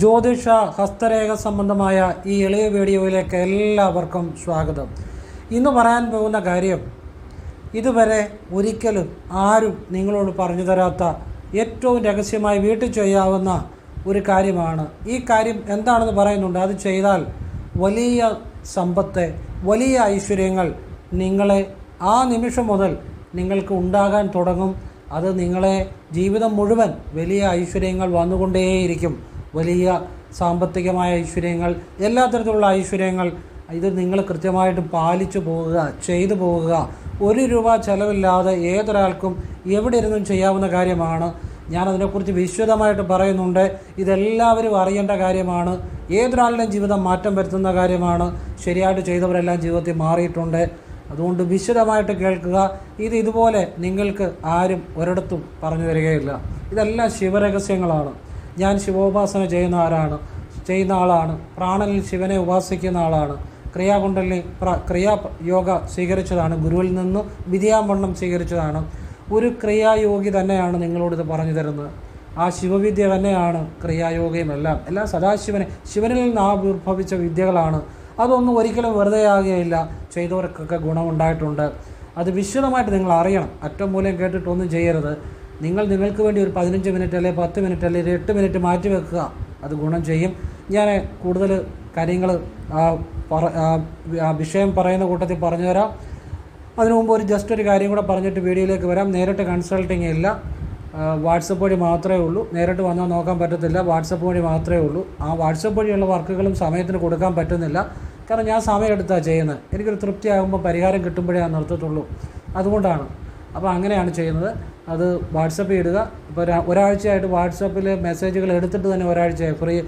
ജ്യോതിഷ ഹസ്തരേഖ സംബന്ധമായ ഈ എളിയ വീഡിയോയിലേക്ക് എല്ലാവർക്കും സ്വാഗതം. ഇന്ന് പറയാൻ പോകുന്ന കാര്യം ഇതുവരെ ഒരിക്കലും ആരും നിങ്ങളോട് പറഞ്ഞു തരാത്ത ഏറ്റവും രഹസ്യമായി വീട്ടിൽ ചെയ്യാവുന്ന ഒരു കാര്യമാണ്. ഈ കാര്യം എന്താണെന്ന് പറയുന്നുണ്ട്. അത് ചെയ്താൽ വലിയ സമ്പത്ത് വലിയ ഐശ്വര്യങ്ങൾ നിങ്ങളെ ആ നിമിഷം മുതൽ നിങ്ങൾക്ക് ഉണ്ടാകാൻ തുടങ്ങും. അത് നിങ്ങളെ ജീവിതം മുഴുവൻ വലിയ ഐശ്വര്യങ്ങൾ വന്നുകൊണ്ടേയിരിക്കും. വലിയ സാമ്പത്തികമായ ഐശ്വര്യങ്ങൾ എല്ലാ തരത്തിലുള്ള ഐശ്വര്യങ്ങൾ ഇത് നിങ്ങൾ കൃത്യമായിട്ട് പാലിച്ചു പോവുക ചെയ്തു പോവുക. ഒരു രൂപ ചിലവില്ലാതെ ഏതൊരാൾക്കും എവിടെ ഇരുന്നും ചെയ്യാവുന്ന കാര്യമാണ്. ഞാൻ അതിനെക്കുറിച്ച് വിശദമായിട്ട് പറയുന്നുണ്ട്. ഇതെല്ലാവരും അറിയേണ്ട കാര്യമാണ്. ഏതൊരാളുടെയും ജീവിതം മാറ്റം വരുത്തുന്ന കാര്യമാണ്. ശരിയായിട്ട് ചെയ്തവരെല്ലാം ജീവിതത്തിൽ മാറിയിട്ടുണ്ട്. അതുകൊണ്ട് വിശദമായിട്ട് കേൾക്കുക. ഇത് ഇതുപോലെ നിങ്ങൾക്ക് ആരും ഒരിടത്തും പറഞ്ഞു തരികയില്ല. ഇതെല്ലാം ശിവരഹസ്യങ്ങളാണ്. ഞാൻ ശിവോപാസന ചെയ്യുന്ന ആരാണ്? ചെയ്യുന്ന ആളാണ്. പ്രാണനിൽ ശിവനെ ഉപാസിക്കുന്ന ആളാണ്. ക്രിയാകുണ്ടലിനി ക്രിയാ യോഗ സ്വീകരിച്ചതാണ്. ഗുരുവിൽ നിന്ന് വിദ്യാമണ്ണം സ്വീകരിച്ചതാണ്. ഒരു ക്രിയായോഗി തന്നെയാണ് നിങ്ങളോടിത് പറഞ്ഞു തരുന്നത്. ആ ശിവവിദ്യ തന്നെയാണ് ക്രിയായോഗയും എല്ലാം. എല്ലാം സദാശിവനെ ശിവനിൽ നിന്ന് ആവിർഭവിച്ച വിദ്യകളാണ്. അതൊന്നും ഒരിക്കലും വെറുതെ ആകുകയില്ല. ചെയ്തവർക്കൊക്കെ ഗുണമുണ്ടായിട്ടുണ്ട്. അത് വിശദമായിട്ട് നിങ്ങൾ അറിയണം. അറ്റം മൂലം കേട്ടിട്ടൊന്നും ചെയ്യരുത്. നിങ്ങൾ നിങ്ങൾക്ക് വേണ്ടി ഒരു പതിനഞ്ച് മിനിറ്റ് അല്ലെങ്കിൽ പത്ത് മിനിറ്റ് അല്ലെങ്കിൽ എട്ട് മിനിറ്റ് മാറ്റി വെക്കുക. അത് ഗുണം ചെയ്യും. ഞാൻ കൂടുതൽ കാര്യങ്ങൾ വിഷയം പറയുന്ന കൂട്ടത്തിൽ പറഞ്ഞുതരാം. അതിനു മുമ്പ് ഒരു ജസ്റ്റ് ഒരു കാര്യം കൂടെ പറഞ്ഞിട്ട് വീഡിയോയിലേക്ക് വരാം. നേരിട്ട് കൺസൾട്ടിങ് ഇല്ല. വാട്സപ്പ് വഴി മാത്രമേ ഉള്ളൂ. നേരിട്ട് വന്നാൽ നോക്കാൻ പറ്റത്തില്ല. വാട്സപ്പ് വഴി മാത്രമേ ഉള്ളൂ. ആ വാട്സപ്പ് വഴിയുള്ള വർക്കുകളും സമയത്തിന് കൊടുക്കാൻ പറ്റുന്നില്ല. കാരണം ഞാൻ സമയം എടുത്താണ് ചെയ്യുന്നത്. എനിക്കൊരു തൃപ്തിയാകുമ്പോൾ പരിഹാരം കിട്ടുമ്പോഴേ ഞാൻ നിർത്തത്തുള്ളൂ. അതുകൊണ്ടാണ്. അപ്പോൾ അങ്ങനെയാണ് ചെയ്യുന്നത്. അത് വാട്സപ്പ് ഇടുക. ഇപ്പോൾ ഒരാഴ്ചയായിട്ട് വാട്സപ്പിൽ മെസ്സേജുകൾ എടുത്തിട്ട് തന്നെ ഒരാഴ്ചയായി. ഫ്രീ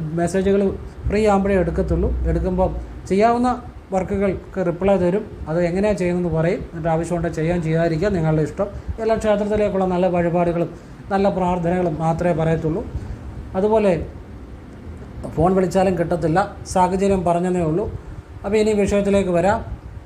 മെസ്സേജുകൾ ഫ്രീ ആകുമ്പോഴേ എടുക്കത്തുള്ളൂ. എടുക്കുമ്പോൾ ചെയ്യാവുന്ന വർക്കുകൾക്ക് റിപ്ലൈ തരും. അത് എങ്ങനെയാണ് ചെയ്യുന്നതെന്ന് പറയും. എന്നിട്ട് ആവശ്യമുണ്ടെങ്കിൽ ചെയ്യാൻ ചെയ്യാതിരിക്കുക. നിങ്ങളുടെ ഇഷ്ടം. എല്ലാ ക്ഷേത്രത്തിലേക്കുള്ള നല്ല വഴിപാടുകളും നല്ല പ്രാർത്ഥനകളും മാത്രമേ പറയത്തുള്ളൂ. അതുപോലെ ഫോൺ വിളിച്ചാലും കിട്ടത്തില്ല. സാഹചര്യം പറഞ്ഞതേ ഉള്ളൂ. അപ്പോൾ ഇനി വിഷയത്തിലേക്ക് വരാം.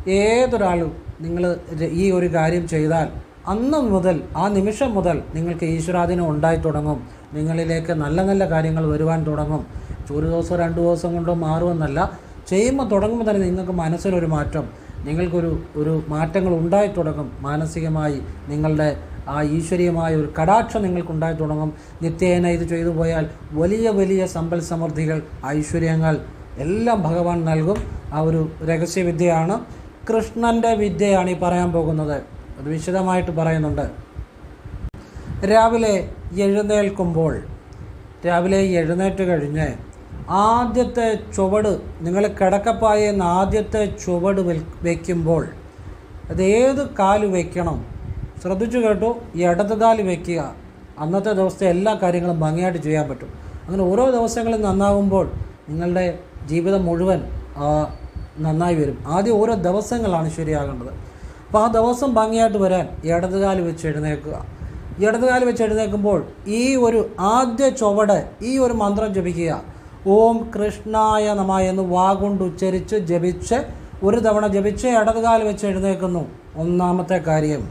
ഏതൊരാളും നിങ്ങൾ ഈ ഒരു കാര്യം ചെയ്താൽ അന്ന് മുതൽ ആ നിമിഷം മുതൽ നിങ്ങൾക്ക് ഈശ്വരാധീനം ഉണ്ടായി തുടങ്ങും. നിങ്ങളിലേക്ക് നല്ല നല്ല കാര്യങ്ങൾ വരുവാൻ തുടങ്ങും. ഒരു ദിവസം രണ്ട് ദിവസം കൊണ്ടോ മാറുമെന്നല്ല ചെയ്യുമ്പോൾ തുടങ്ങുമ്പോൾ തന്നെ നിങ്ങൾക്ക് മനസ്സിലൊരു മാറ്റം. നിങ്ങൾക്കൊരു ഒരു മാറ്റങ്ങൾ ഉണ്ടായി തുടങ്ങും. മാനസികമായി നിങ്ങളുടെ ആ ഈശ്വരീയമായ ഒരു കടാക്ഷം നിങ്ങൾക്കുണ്ടായി തുടങ്ങും. നിത്യേന ഇത് ചെയ്തു പോയാൽ വലിയ വലിയ സമ്പൽ സമൃദ്ധികൾ ഐശ്വര്യങ്ങൾ എല്ലാം ഭഗവാൻ നൽകും. ആ ഒരു രഹസ്യവിദ്യയാണ്. കൃഷ്ണന്റെ വിദ്യയാണ് ഈ പറയാൻ പോകുന്നത്. അത് വിശദമായിട്ട് പറയുന്നുണ്ട്. രാവിലെ എഴുന്നേൽക്കുമ്പോൾ രാവിലെ എഴുന്നേറ്റ് കഴിഞ്ഞ് ആദ്യത്തെ ചുവട് നിങ്ങൾ കിടക്കപ്പായെന്ന് ആദ്യത്തെ ചുവട് വയ്ക്കുമ്പോൾ അത് ഏത് കാൽ വയ്ക്കണം ശ്രദ്ധിച്ചു കേട്ടു ഇടത് കാൽ വയ്ക്കുക അന്നത്തെ ദിവസത്തെ എല്ലാ കാര്യങ്ങളും ഭംഗിയായിട്ട് ചെയ്യാൻ പറ്റും. അങ്ങനെ ഓരോ ദിവസങ്ങളും നന്നാകുമ്പോൾ നിങ്ങളുടെ ജീവിതം മുഴുവൻ നന്നായി വരും. ആദ്യം ഓരോ ദിവസങ്ങളാണ് ശരിയാകേണ്ടത്. അപ്പോൾ ആ ദിവസം ഭംഗിയായിട്ട് വരാൻ ഇടതുകാൽ വെച്ച് എഴുന്നേൽക്കുക. ഇടതുകാൽ വെച്ച് എഴുന്നേൽക്കുമ്പോൾ ഈ ഒരു ആദ്യ ചുവട് ഈ ഒരു മന്ത്രം ജപിക്കുക. ഓം കൃഷ്ണായ നമ എന്ന് വാ കൊണ്ട് ഉച്ചരിച്ച് ജപിച്ച് ഒരു തവണ ജപിച്ച് ഇടതുകാൽ വെച്ച് എഴുന്നേൽക്കുന്നു. ഒന്നാമത്തെ കാര്യം.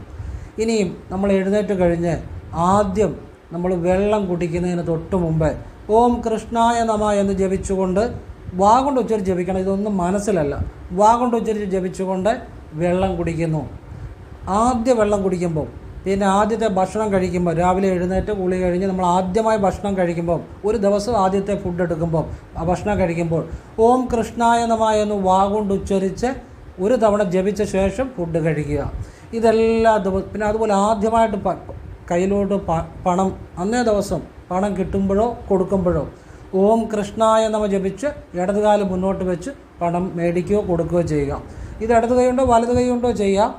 ഇനിയും നമ്മൾ എഴുന്നേറ്റ് കഴിഞ്ഞ് ആദ്യം നമ്മൾ വെള്ളം കുടിക്കുന്നതിന് തൊട്ട് മുമ്പ് ഓം കൃഷ്ണായ നമ എന്ന് ജപിച്ചുകൊണ്ട് വാ കൊണ്ട് ഉച്ചരിച്ച് ജപിക്കണം. ഇതൊന്നും മനസ്സിലല്ല. വാ കൊണ്ട് ഉച്ചരിച്ച് ജപിച്ചുകൊണ്ട് വെള്ളം കുടിക്കുന്നു. ആദ്യ വെള്ളം കുടിക്കുമ്പോൾ പിന്നെ ആദ്യത്തെ ഭക്ഷണം കഴിക്കുമ്പോൾ രാവിലെ എഴുന്നേറ്റ് കുളി കഴിഞ്ഞ് നമ്മൾ ആദ്യമായി ഭക്ഷണം കഴിക്കുമ്പോൾ ഒരു ദിവസം ആദ്യത്തെ ഫുഡ് എടുക്കുമ്പോൾ ആ ഭക്ഷണം കഴിക്കുമ്പോൾ ഓം കൃഷ്ണായ നമ എന്ന് വാ കൊണ്ട് ഉച്ചരിച്ച് ഒരു തവണ ജപിച്ച ശേഷം ഫുഡ് കഴിക്കുക. ഇതെല്ലാ ദിവസം പിന്നെ അതുപോലെ ആദ്യമായിട്ട് കയ്യിലോട്ട് പണം അന്നേ ദിവസം പണം കിട്ടുമ്പോഴോ കൊടുക്കുമ്പോഴോ ഓം കൃഷ്ണായ നമ ജപിച്ച് ഇടതുകാൽ മുന്നോട്ട് വെച്ച് പണം മേടിക്കുകയോ കൊടുക്കുകയോ ചെയ്യുക. ഇത് ഇടത് കൈയുണ്ടോ വലത് കൈയുണ്ടോ ചെയ്യാം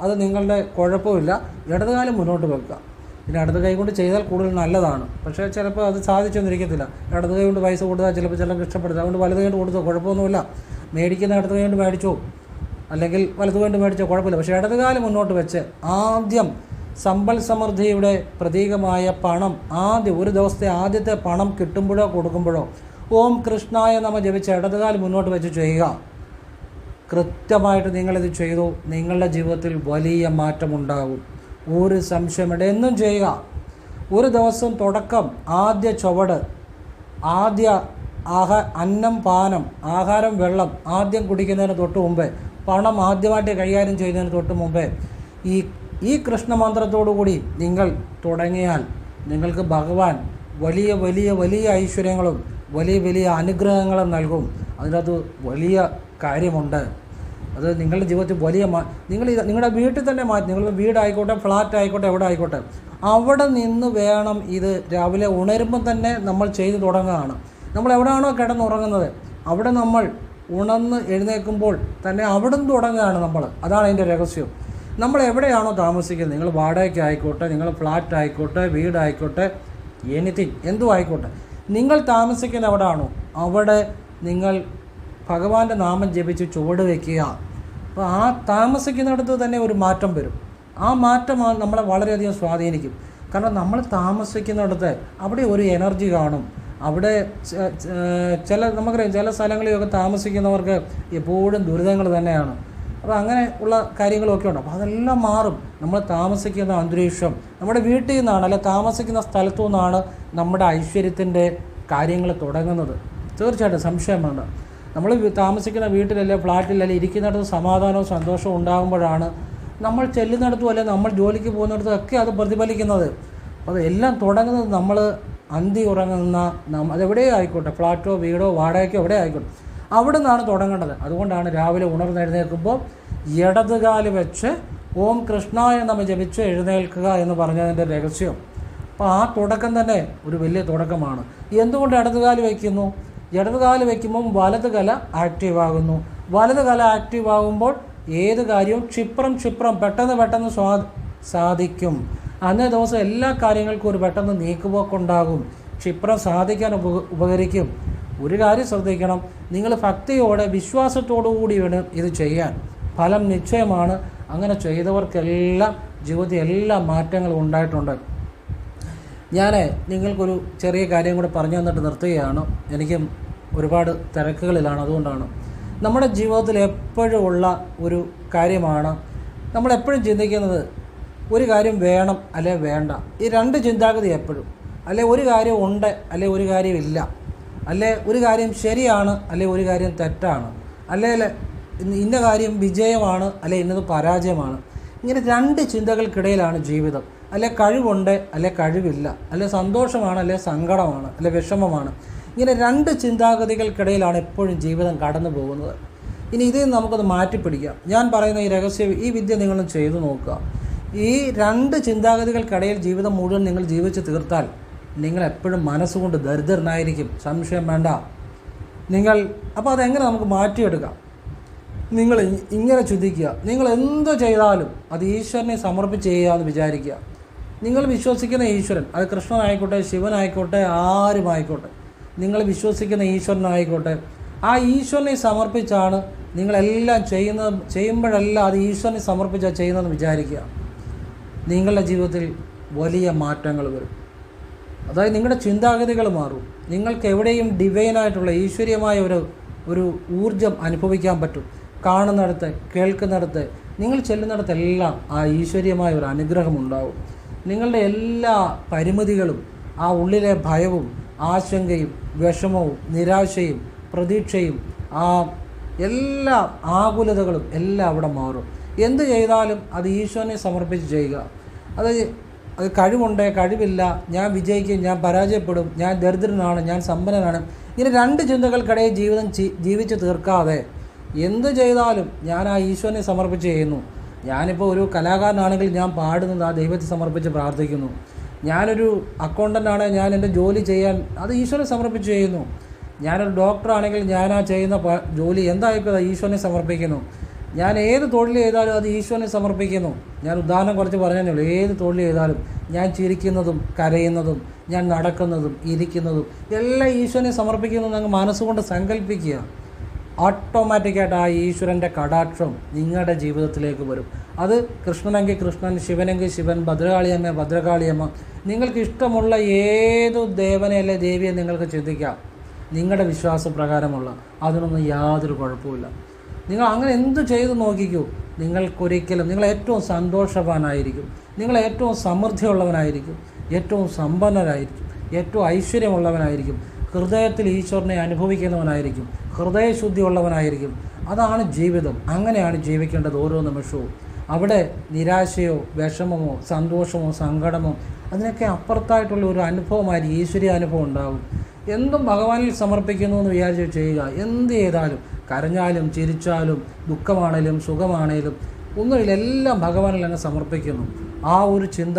അത് നിങ്ങളുടെ കുഴപ്പമില്ല. ഇടതുകാലം മുന്നോട്ട് വെക്കുക. പിന്നെ ഇടത് കൈ കൊണ്ട് ചെയ്താൽ കൂടുതൽ നല്ലതാണ്. പക്ഷേ ചിലപ്പോൾ അത് സാധിച്ചൊന്നിരിക്കത്തില്ല ഇടത് കൈ കൊണ്ട് പൈസ കൊടുത്താൽ ചിലപ്പോൾ ചിലർക്ക് ഇഷ്ടപ്പെടുക അതുകൊണ്ട് വലത് കൈ കൊണ്ട് കൊടുത്തോ കുഴപ്പമൊന്നുമില്ല. മേടിക്കുന്ന ഇടത് കൈ കൊണ്ട് മേടിച്ചോ അല്ലെങ്കിൽ വലത് കൊണ്ട് മേടിച്ചോ കുഴപ്പമില്ല. പക്ഷേ ഇടതുകാലം മുന്നോട്ട് വെച്ച് ആദ്യം സമ്പൽ സമൃദ്ധിയുടെ പ്രതീകമായ പണം ആദ്യ ഒരു ദിവസത്തെ ആദ്യത്തെ പണം കിട്ടുമ്പോഴോ കൊടുക്കുമ്പോഴോ ഓം കൃഷ്ണായ നമ്മ ജപിച്ച ഇടതുകാൽ മുന്നോട്ട് വെച്ച് ചെയ്യുക. കൃത്യമായിട്ട് നിങ്ങളിത് ചെയ്തു നിങ്ങളുടെ ജീവിതത്തിൽ വലിയ മാറ്റമുണ്ടാകും. ഒരു സംശയമില്ല എന്നും ചെയ്യുക. ഒരു ദിവസം തുടക്കം ആദ്യ ചുവട് ആദ്യ ആഹാ അന്നം പാനം ആഹാരം വെള്ളം ആദ്യം കുടിക്കുന്നതിന് തൊട്ട് മുമ്പേ പണം ആദ്യമായിട്ട് കൈകാര്യം ചെയ്യുന്നതിന് തൊട്ട് മുമ്പേ ഈ ഈ കൃഷ്ണമന്ത്രത്തോടുകൂടി നിങ്ങൾ തുടങ്ങിയാൽ നിങ്ങൾക്ക് ഭഗവാൻ വലിയ വലിയ വലിയ ഐശ്വര്യങ്ങളും വലിയ വലിയ അനുഗ്രഹങ്ങളും നൽകും. അതിനകത്ത് വലിയ കാര്യമുണ്ട്. അത് നിങ്ങളുടെ ജീവിതത്തിൽ വലിയ നിങ്ങൾ നിങ്ങളുടെ വീട്ടിൽ തന്നെ മാറ്റി നിങ്ങളുടെ വീടായിക്കോട്ടെ ഫ്ലാറ്റ് ആയിക്കോട്ടെ എവിടെ ആയിക്കോട്ടെ അവിടെ നിന്ന് വേണം ഇത് രാവിലെ ഉണരുമ്പം തന്നെ നമ്മൾ ചെയ്തു തുടങ്ങുകയാണ്. നമ്മൾ എവിടെയാണോ കിടന്നുറങ്ങുന്നത് അവിടെ നമ്മൾ ഉണർന്ന് എഴുന്നേൽക്കുമ്പോൾ തന്നെ അവിടെ നിന്ന് തുടങ്ങുകയാണ് നമ്മൾ. അതാണ് അതിന്റെ രഹസ്യം. നമ്മൾ എവിടെയാണോ താമസിക്കുന്നത്? നിങ്ങൾ വാടകയ്ക്ക് ആയിക്കോട്ടെ നിങ്ങൾ ഫ്ലാറ്റ് ആയിക്കോട്ടെ വീടായിക്കോട്ടെ എനിത്തിങ് എന്തും ആയിക്കോട്ടെ. നിങ്ങൾ താമസിക്കുന്ന എവിടെയാണോ അവിടെ നിങ്ങൾ ഭഗവാന്റെ നാമം ജപിച്ച് ചുവട് വയ്ക്കുക അപ്പോൾ ആ താമസിക്കുന്നിടത്ത് തന്നെ ഒരു മാറ്റം വരും. ആ മാറ്റം നമ്മളെ വളരെയധികം സ്വാധീനിക്കും. കാരണം നമ്മൾ താമസിക്കുന്നിടത്ത് അവിടെ ഒരു എനർജി കാണും. അവിടെ ചില നമുക്കറിയാം ചില സ്ഥലങ്ങളിലൊക്കെ താമസിക്കുന്നവർക്ക് എപ്പോഴും ദുരിതങ്ങൾ തന്നെയാണ്. അപ്പോൾ അങ്ങനെ ഉള്ള കാര്യങ്ങളൊക്കെ ഉണ്ട്. അപ്പോൾ അതെല്ലാം മാറും. നമ്മൾ താമസിക്കുന്ന അന്തരീക്ഷം നമ്മുടെ വീട്ടിൽ നിന്നാണ് അല്ലെ താമസിക്കുന്ന സ്ഥലത്തു നിന്നാണ് നമ്മുടെ ഐശ്വര്യത്തിന്റെ കാര്യങ്ങൾ തുടങ്ങുന്നത്. തീർച്ചയായിട്ടും സംശയമാണ് നമ്മൾ താമസിക്കുന്ന വീട്ടിലല്ലേ ഫ്ലാറ്റിലല്ലേ ഇരിക്കുന്നിടത്ത് സമാധാനവും സന്തോഷവും ഉണ്ടാകുമ്പോഴാണ് നമ്മൾ ചെല്ലുന്നിടത്തും അല്ലെ നമ്മൾ ജോലിക്ക് പോകുന്നിടത്തും ഒക്കെ അത് പ്രതിഫലിക്കുന്നത്. എല്ലാം തുടങ്ങുന്നത് നമ്മൾ അന്തി ഉറങ്ങുന്ന അതെവിടെയോ അതെവിടെ ആയിക്കോട്ടെ ഫ്ലാറ്റോ വീടോ വാടകയ്ക്കോ എവിടെ ആയിക്കോട്ടെ. അവിടെ നിന്നാണ് തുടങ്ങേണ്ടത്. അതുകൊണ്ടാണ് രാവിലെ ഉണർന്നെഴുന്നേൽക്കുമ്പോൾ ഇടതുകാൽ വെച്ച് ഓം കൃഷ്ണായ എന്ന് ജപിച്ച് എഴുന്നേൽക്കുക എന്ന് പറഞ്ഞതിന്റെ രഹസ്യം. അപ്പോൾ ആ തുടക്കം തന്നെ ഒരു വലിയ തുടക്കമാണ്. എന്തുകൊണ്ട് ഇടതുകാൽ വയ്ക്കുന്നു ഇടതുകാൽ വയ്ക്കുമ്പം വലത് കല ആക്റ്റീവ് ആകുന്നു. വലത് കല ആക്റ്റീവ് ആകുമ്പോൾ ഏത് കാര്യവും ക്ഷിപ്രം ക്ഷിപ്രം പെട്ടെന്ന് പെട്ടെന്ന് സ്വാ സാധിക്കും. അന്നേ ദിവസം എല്ലാ കാര്യങ്ങൾക്കും ഒരു പെട്ടെന്ന് നീക്കുപോക്കുണ്ടാകും. ക്ഷിപ്രം സാധിക്കാൻ ഉപ ഉപകരിക്കും. ഒരു കാര്യം ശ്രദ്ധിക്കണം. നിങ്ങൾ ഭക്തിയോടെ വിശ്വാസത്തോടു കൂടി വേണം ഇത് ചെയ്യാൻ. ഫലം നിശ്ചയമാണ്. അങ്ങനെ ചെയ്തവർക്കെല്ലാം ജീവിതത്തിൽ എല്ലാ മാറ്റങ്ങളും ഉണ്ടായിട്ടുണ്ട്. ഞാൻ നിങ്ങൾക്കൊരു ചെറിയ കാര്യം കൂടെ പറഞ്ഞു തന്നിട്ട് നിർത്തുകയാണ്. എനിക്കും ഒരുപാട് തിരക്കുകളിലാണ് അതുകൊണ്ടാണ്. നമ്മുടെ ജീവിതത്തിൽ എപ്പോഴും ഉള്ള ഒരു കാര്യമാണ്. നമ്മളെപ്പോഴും ചിന്തിക്കുന്നത് ഒരു കാര്യം വേണം അല്ലെ വേണ്ട. ഈ രണ്ട് ചിന്താഗതി എപ്പോഴും. അല്ലെ ഒരു കാര്യം ഉണ്ട് അല്ലെ ഒരു കാര്യം ഇല്ല അല്ലെ ഒരു കാര്യം ശരിയാണ് അല്ലെ ഒരു കാര്യം തെറ്റാണ് അല്ലെ ഇന്ന- കാര്യം വിജയമാണ് അല്ലെ ഇന്നത് പരാജയമാണ്. ഇങ്ങനെ രണ്ട് ചിന്തകൾക്കിടയിലാണ് ജീവിതം. അല്ലെ കഴിവുണ്ട് അല്ലെ കഴിവില്ല. അല്ലെ സന്തോഷമാണ് അല്ലെ സങ്കടമാണ് അല്ലെ വിഷമമാണ്. ഇങ്ങനെ രണ്ട് ചിന്താഗതികൾക്കിടയിലാണ് എപ്പോഴും ജീവിതം കടന്നു പോകുന്നത്. ഇനി ഇതിൽ നമുക്കത് മാറ്റിപ്പിടിക്കാം. ഞാൻ പറയുന്ന ഈ രഹസ്യം ഈ വിദ്യ നിങ്ങളും ചെയ്തു നോക്കുക. ഈ രണ്ട് ചിന്താഗതികൾക്കിടയിൽ ജീവിതം മുഴുവൻ നിങ്ങൾ ജീവിച്ച് തീർത്താൽ നിങ്ങൾ എപ്പോഴും മനസ്സുകൊണ്ട് ദരിദ്രനായിരിക്കും. സംശയം വേണ്ട. നിങ്ങൾ അപ്പോൾ അതെങ്ങനെ നമുക്ക് മാറ്റിയെടുക്കാം? നിങ്ങൾ ഇങ്ങനെ ചിന്തിക്കുക. നിങ്ങൾ എന്ത് ചെയ്താലും അത് ഈശ്വരനെ സമർപ്പിച്ച് ചെയ്യുക എന്ന് വിചാരിക്കുക. നിങ്ങൾ വിശ്വസിക്കുന്ന ഈശ്വരൻ അത് കൃഷ്ണനായിക്കോട്ടെ ശിവനായിക്കോട്ടെ ആരുമായിക്കോട്ടെ നിങ്ങൾ വിശ്വസിക്കുന്ന ഈശ്വരനായിക്കോട്ടെ ആ ഈശ്വരനെ സമർപ്പിച്ചാണ് നിങ്ങളെല്ലാം ചെയ്യുന്നത് ചെയ്യുമ്പോഴെല്ലാം അത് ഈശ്വരനെ സമർപ്പിച്ചാണ് ചെയ്യുന്നതെന്ന് വിചാരിക്കുക. നിങ്ങളുടെ ജീവിതത്തിൽ വലിയ മാറ്റങ്ങൾ വരും. അതായത് നിങ്ങളുടെ ചിന്താഗതികൾ മാറും. നിങ്ങൾക്ക് എവിടെയും ഡിവൈനായിട്ടുള്ള ഈശ്വര്യമായ ഒരു ഒരു ഊർജം അനുഭവിക്കാൻ പറ്റും. കാണുന്നിടത്ത് കേൾക്കുന്നിടത്ത് നിങ്ങൾ ചെല്ലുന്നിടത്തെല്ലാം ആ ഈശ്വര്യമായ ഒരു അനുഗ്രഹം ഉണ്ടാവും. നിങ്ങളുടെ എല്ലാ പരിമിതികളും ആ ഉള്ളിലെ ഭയവും ആശങ്കയും വിഷമവും നിരാശയും പ്രതീക്ഷയും ആ എല്ലാ ആകുലതകളും എല്ലാം അവിടെ മാറും. എന്ത് ചെയ്താലും അത് ഈശ്വരനെ സമർപ്പിച്ച് ചെയ്യുക. അത് അത് കഴിവുണ്ട് കഴിവില്ല ഞാൻ വിജയിക്കും ഞാൻ പരാജയപ്പെടും ഞാൻ ദരിദ്രനാണ് ഞാൻ സമ്പന്നനാണ്. ഇങ്ങനെ രണ്ട് ചിന്തകൾക്കിടയിൽ ജീവിതം ജീവിച്ചു തീർക്കാതെ എന്ത് ചെയ്താലും ഞാൻ ആ ഈശ്വരനെ സമർപ്പിച്ച് ചെയ്യുന്നു. ഞാനിപ്പോൾ ഒരു കലാകാരനാണെങ്കിൽ ഞാൻ പാടുന്നത് ആ ദൈവത്തെ സമർപ്പിച്ച് പ്രാർത്ഥിക്കുന്നു. ഞാനൊരു അക്കൗണ്ടന്റ് ആണ് ഞാൻ എന്റെ ജോലി ചെയ്യാൻ അത് ഈശ്വരനെ സമർപ്പിച്ച് ചെയ്യുന്നു. ഞാനൊരു ഡോക്ടറാണെങ്കിൽ ഞാൻ ആ ചെയ്യുന്ന ജോലി എന്തായിക്കോ ഈശ്വരനെ സമർപ്പിക്കുന്നു. ഞാൻ ഏത് തൊഴിൽ ചെയ്താലും അത് ഈശ്വരനെ സമർപ്പിക്കുന്നു. ഞാൻ ഉദാഹരണം കുറച്ച് പറഞ്ഞേ ഉള്ളൂ. ഏത് തൊഴിൽ ചെയ്താലും ഞാൻ ചിരിക്കുന്നതും കരയുന്നതും ഞാൻ നടക്കുന്നതും ഇരിക്കുന്നതും എല്ലാം ഈശ്വരനെ സമർപ്പിക്കുന്നു എന്ന് മനസ്സുകൊണ്ട് സങ്കല്പിക്കുക. ഓട്ടോമാറ്റിക്കായിട്ട് ആ ഈശ്വരന്റെ കടാക്ഷം നിങ്ങളുടെ ജീവിതത്തിലേക്ക് വരും. അത് കൃഷ്ണനെങ്കിൽ കൃഷ്ണൻ ശിവനെങ്കിൽ ശിവൻ ഭദ്രകാളിയമ്മ ഭദ്രകാളിയമ്മ. നിങ്ങൾക്ക് ഇഷ്ടമുള്ള ഏതു ദേവനെ അല്ലെ ദേവിയെ നിങ്ങൾക്ക് ചിന്തിക്കാം. നിങ്ങളുടെ വിശ്വാസപ്രകാരമുള്ള. അതിനൊന്നും യാതൊരു കുഴപ്പമില്ല നിങ്ങൾ അങ്ങനെ എന്ത് ചെയ്തു നോക്കിക്കൂ. നിങ്ങൾക്കൊരിക്കലും നിങ്ങൾ ഏറ്റവും സന്തോഷവാനായിരിക്കും. നിങ്ങൾ ഏറ്റവും സമൃദ്ധിയുള്ളവനായിരിക്കും. ഏറ്റവും സമ്പന്നരായിരിക്കും. ഏറ്റവും ഐശ്വര്യമുള്ളവനായിരിക്കും. ഹൃദയത്തിൽ ഈശ്വരനെ അനുഭവിക്കുന്നവനായിരിക്കും. ഹൃദയശുദ്ധി ഉള്ളവനായിരിക്കും അതാണ് ജീവിതം. അങ്ങനെയാണ് ജീവിക്കേണ്ടത് ഓരോ നിമിഷവും. അവിടെ നിരാശയോ വിഷമമോ സന്തോഷമോ സങ്കടമോ അതിനൊക്കെ അപ്പുറത്തായിട്ടുള്ള ഒരു അനുഭവമായിരിക്കും. ഈശ്വരീയ അനുഭവം ഉണ്ടാകും എന്തും ഭഗവാനിൽ സമർപ്പിക്കുന്നു എന്ന് വിചാരിച്ച് ചെയ്യുക. എന്ത് ചെയ്താലും കരഞ്ഞാലും ചിരിച്ചാലും ദുഃഖമാണേലും സുഖമാണേലും ഒന്നുമില്ല എല്ലാം ഭഗവാനിൽ അങ്ങ് സമർപ്പിക്കുന്നു. ആ ഒരു ചിന്ത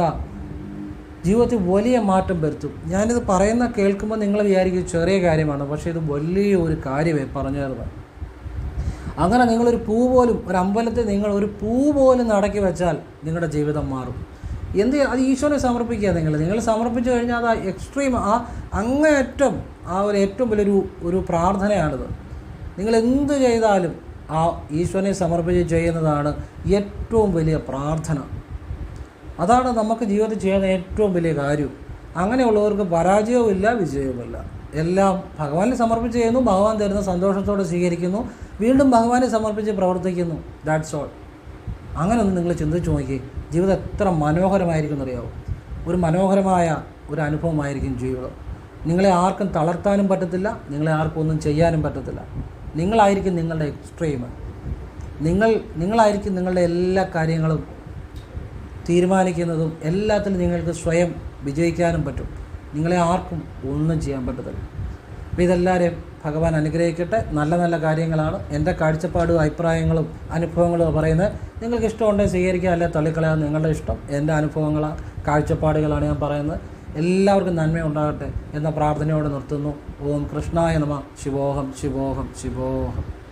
ജീവിതത്തിൽ വലിയ മാറ്റം വരുത്തും. ഞാനിത് പറയുന്ന കേൾക്കുമ്പോൾ നിങ്ങൾ വിചാരിക്കും ചെറിയ കാര്യമാണ് പക്ഷേ ഇത് വലിയ ഒരു കാര്യമേ പറഞ്ഞു തരുന്നത് അങ്ങനെ നിങ്ങളൊരു പൂ പോലും ഒരു അമ്പലത്തിൽ നിങ്ങൾ ഒരു പൂ പോലും നടക്കി വെച്ചാൽ നിങ്ങളുടെ ജീവിതം മാറും. എന്ത് അത് ഈശോനെ സമർപ്പിക്കുക നിങ്ങൾ. നിങ്ങൾ സമർപ്പിച്ചു കഴിഞ്ഞാൽ അത് എക്സ്ട്രീം ആ അങ്ങേയറ്റം ആ ഒരു ഏറ്റവും വലിയൊരു ഒരു പ്രാർത്ഥനയാണിത്. നിങ്ങൾ എന്ത് ചെയ്താലും ആ ഈശ്വരനെ സമർപ്പിച്ച് ചെയ്യുന്നതാണ് ഏറ്റവും വലിയ പ്രാർത്ഥന. അതാണ് നമുക്ക് ജീവിതത്തിൽ ചെയ്യുന്ന ഏറ്റവും വലിയ കാര്യം. അങ്ങനെയുള്ളവർക്ക് പരാജയവുമില്ല വിജയവുമില്ല. എല്ലാം ഭഗവാനെ സമർപ്പിച്ച് ചെയ്യുന്നു ഭഗവാൻ തരുന്ന സന്തോഷത്തോടെ സ്വീകരിക്കുന്നു വീണ്ടും ഭഗവാനെ സമർപ്പിച്ച് പ്രവർത്തിക്കുന്നു. ദാറ്റ്സ് ഓൾ അങ്ങനെ ഒന്ന് നിങ്ങൾ ചിന്തിച്ചു നോക്കി ജീവിതം എത്ര മനോഹരമായിരിക്കും എന്നറിയാവോ ഒരു മനോഹരമായ ഒരു അനുഭവമായിരിക്കും ജീവിതം. നിങ്ങളെ ആർക്കും തളർത്താനും പറ്റത്തില്ല നിങ്ങളെ ആർക്കും ഒന്നും ചെയ്യാനും പറ്റത്തില്ല. നിങ്ങളായിരിക്കും നിങ്ങളുടെ എക്സ്ട്രീം നിങ്ങൾ നിങ്ങളായിരിക്കും നിങ്ങളുടെ എല്ലാ കാര്യങ്ങളും തീരുമാനിക്കുന്നതും എല്ലാത്തിലും നിങ്ങൾക്ക് സ്വയം വിജയിക്കാനും പറ്റും. നിങ്ങളെ ആർക്കും ഒന്നും ചെയ്യാൻ പറ്റത്തില്ല. അപ്പോൾ ഇതെല്ലാവരെയും ഭഗവാൻ അനുഗ്രഹിക്കട്ടെ. നല്ല നല്ല കാര്യങ്ങളാണ്. എന്റെ കാഴ്ചപ്പാടും അഭിപ്രായങ്ങളും അനുഭവങ്ങളും പറയുന്നത് നിങ്ങൾക്ക് ഇഷ്ടമുണ്ടെങ്കിൽ സ്വീകരിക്കുക അല്ലെ തള്ളിക്കളയാൻ നിങ്ങളുടെ ഇഷ്ടം. എന്റെ അനുഭവങ്ങളാണ് കാഴ്ചപ്പാടുകളാണ് ഞാൻ പറയുന്നത്. എല്ലാവർക്കും നന്മ ഉണ്ടാകട്ടെ എന്ന പ്രാർത്ഥനയോടെ നിർത്തുന്നു. ഓം കൃഷ്ണായ നമ. ശിവോഹം ശിവോഹം ശിവോഹം.